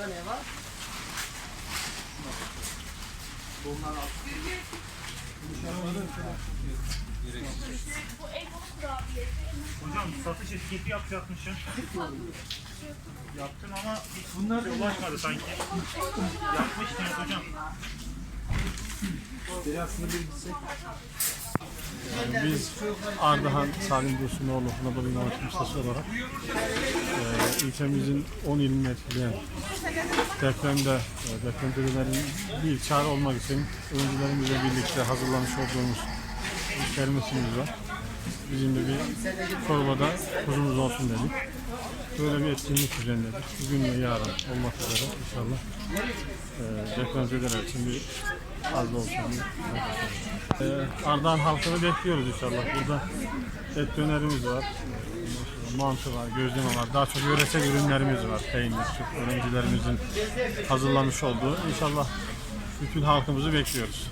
Burada ne var? Bunlar al. Bu elmalı kurabiyesi. Hocam satış etiketi yapacakmışsın. Yaptın ama hiç Bunlar ulaşmadı sanki. Yapmıştınız hocam. Biz Ardahan Salim Dursunoğlu Anadolu Ustası olarak e, ilçemizin 10 ilini etkileyen depremde e, depremzedelerin bir çare olmak için öğrencilerimizle birlikte hazırlamış olduğumuz bir kermesimiz var. Bizim de bir çorbada kuzumuz olsun dedik. Böyle bir etkinlik düzenledik. Bugün ve yarın olmak üzere inşallah e, depremzedeler için bir az da olsa bir ee, Ardahan halkını bekliyoruz inşallah. Burada et dönerimiz var, mantı var, gözleme var. Daha çok yöresel ürünlerimiz var. Peynir, süt, öğrencilerimizin hazırlamış olduğu. İnşallah bütün halkımızı bekliyoruz.